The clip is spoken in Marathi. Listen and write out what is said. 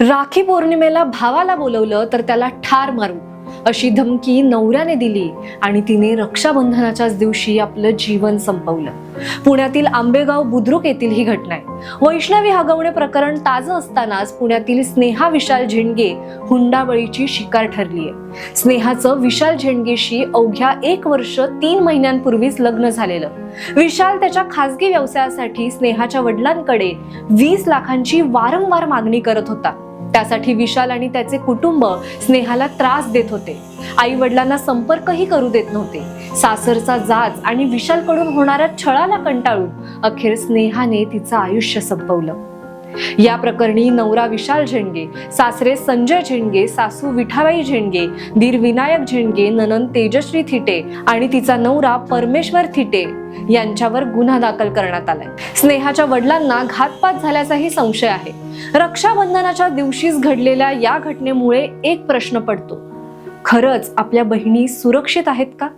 राखी पौर्णिमेला भावाला बोलवलं तर त्याला ठार मारू अशी धमकी नवऱ्याने दिली आणि तिने रक्षाबंधनाच्याच दिवशी आपलं जीवन संपवलं. पुण्यातील आंबेगाव बुद्रुक येथील ही घटना आहे. वैष्णवी हगवणे प्रकरण ताजं असतानाच पुण्यातील स्नेहा विशाल झेंडगे हुंडाबळीची शिकार ठरली आहे. स्नेहाचं विशाल झेंडगेशी अवघ्या एक वर्ष तीन महिन्यांपूर्वीच लग्न झालेलं. विशाल त्याच्या खासगी व्यवसायासाठी स्नेहाच्या वडिलांकडे वीस लाखांची वारंवार मागणी करत होता. त्यासाठी विशाल आणि त्याचे कुटुंब स्नेहाला त्रास देत होते. आई वडिलांना संपर्कही करू देत नव्हते. सासरचा जाच आणि विशालकडून होणाऱ्या छळाला कंटाळून अखेर स्नेहाने तिचं आयुष्य संपवलं. या प्रकरणी नवरा विशाल झेंडगे सासरे संजय झेंडगे सासू विठाबाई झेंडगे दीर विनायक झेंडगे ननन तेजश्री थिटे आणि तिचा नवरा परमेश्वर थिटे यांच्यावर गुन्हा दाखल करण्यात आलाय. स्नेहाच्या वडिलांना घातपात झाल्याचाही संशय आहे. रक्षाबंधनाच्या दिवशीच घडलेल्या या घटनेमुळे एक प्रश्न पडतो. खरंच आपल्या बहिणी सुरक्षित आहेत का?